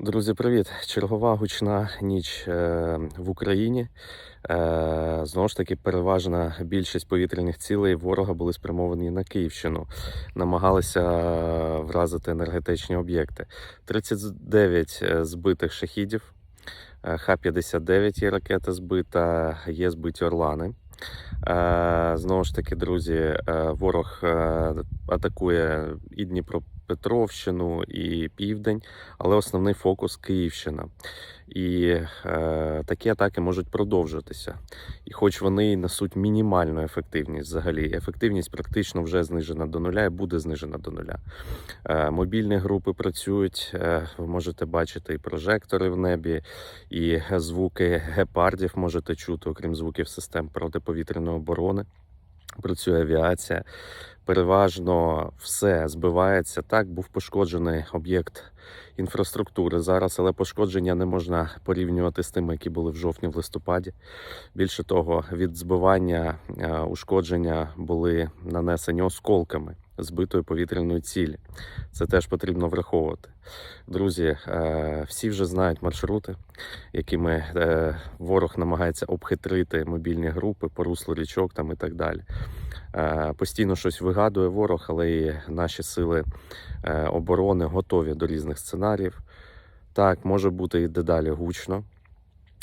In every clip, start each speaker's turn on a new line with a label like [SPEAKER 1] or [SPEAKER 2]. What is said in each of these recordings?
[SPEAKER 1] Друзі, привіт! Чергова гучна ніч е, в Україні. Е, знову ж таки, переважна більшість повітряних цілей ворога були спрямовані на Київщину, намагалися вразити енергетичні об'єкти. 39 збитих шахідів, е, Х-59 є ракета збита, є збиті орлани. Е, Знову ж таки, друзі, е, ворог е, атакує і Дніпропетровщину, і Південь, але основний фокус Київщина. І е, такі атаки можуть продовжитися. І хоч вони несуть мінімальну ефективність, взагалі, ефективність практично вже знижена до нуля і буде знижена до нуля. Е, мобільні групи працюють, е, ви можете бачити і прожектори в небі, і звуки гепардів можете чути, окрім звуків систем протиповітряної оборони. Працює авіація. Переважно все збивається. Так, був пошкоджений об'єкт інфраструктури зараз, але пошкодження не можна порівнювати з тими, які були в жовтні в листопаді. Більше того, від збивання е, ушкодження були нанесені осколками збитої повітряної цілі. Це теж потрібно враховувати. Друзі, е, всі вже знають маршрути, якими е, ворог намагається обхитрити мобільні групи по руслу річок там і так далі. Е, Постійно щось вигадує ворог, але і наші сили е, оборони готові до різних сценаріїв. Так, може бути і дедалі гучно,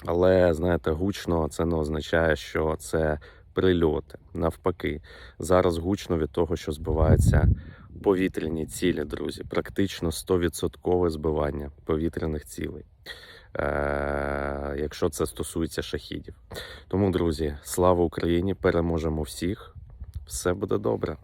[SPEAKER 1] але знаєте, гучно це не означає, що це прильоти. Навпаки, зараз гучно від того, що збиваються повітряні цілі, друзі. Практично 100% збивання повітряних цілей. Е, якщо це стосується шахідів. Тому, друзі, слава Україні! Переможемо всіх! Все буде добре.